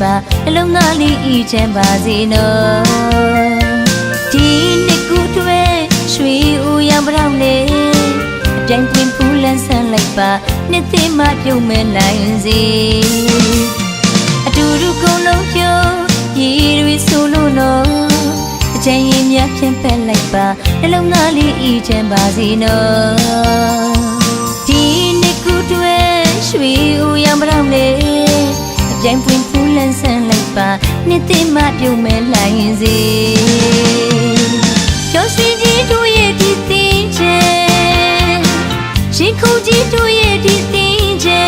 ပါအလုံးသားလေးဤချမ်းပါစေနော်ဒီနှစ်ကူတွဲရွှေဦးရံပရောင်းနေအပြိုင်ပင်ဖူးလန်းဆန်းလိုက်ပါနှစ်သိမပြုံးမဲ့နိုင်စေအတူတူကုန်လုံးပြောရည်တွေဆိုလို့နော်အချိန်ရင်များဖြင့်ပက်လိုက်ပါနှလုံးသားလေးဤချမ်းပါစေနော် င်ပွင့်ဖူးလန်းဆန်းလိုက်ပါနှစ်သိမပြုံးမဲ့နိုင်စေကျော်စီကြီးတို့ရဲ့ဒီတင်ချေရှင်ခုကြီးတို့ရဲ့ဒီတင်ချေ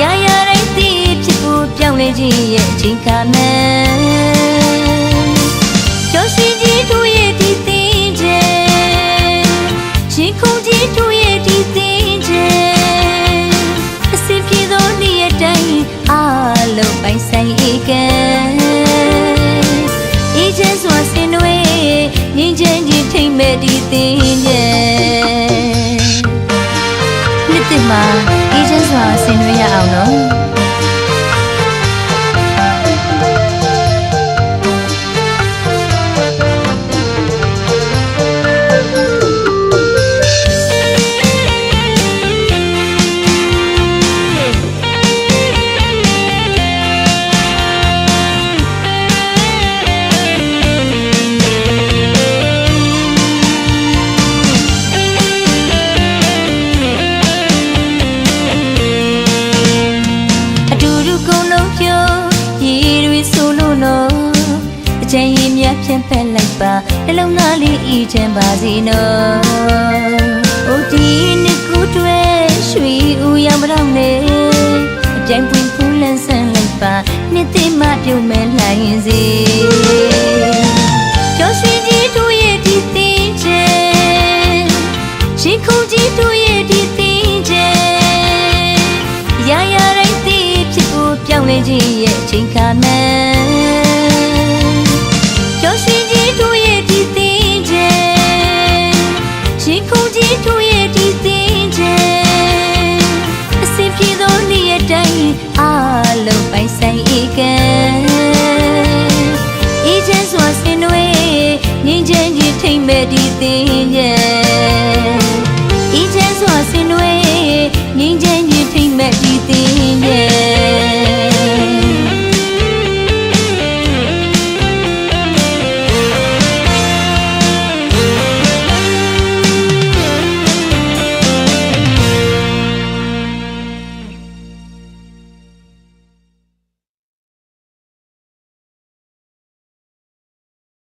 ရာရာတိုင်းသိဖြစ်ဖို့ပြောင်းလဲခြင်းရဲ့အချိန်ခါမှ ဆိုင်ဧကံအေးချမ်းစွာဆင်နွေးငြိမ်းချမ်းခြင်းထိမ့်မဲ့ဒီတင်ချေနှစ်သိမှာအေးချမ်းစွာဆင်နွေးရအောင်နော် အချိန်ရမြဖြန့်ဖက်လိုက်ပါနှလုံးသားလေးဤချမ်းပါစေနော်အိုဒီနှစ်ခုတွေ့ရွှေဦးရောင်ပတော့နေအပြိုင်ပွင့်ဖူးလန်းဆန်းလိုက်ပါနှစ်သိမပြုံးမဲ့လှိုင်းစေကျော်ရွှေကြီးတို့ရဲ့ဒီသိချင်းရှိခုကြီးတို့ရဲ့ဒီသိချင်းရာရာတိုင်းသိဖြစ်ဖို့ပြောင်းလဲခြင်း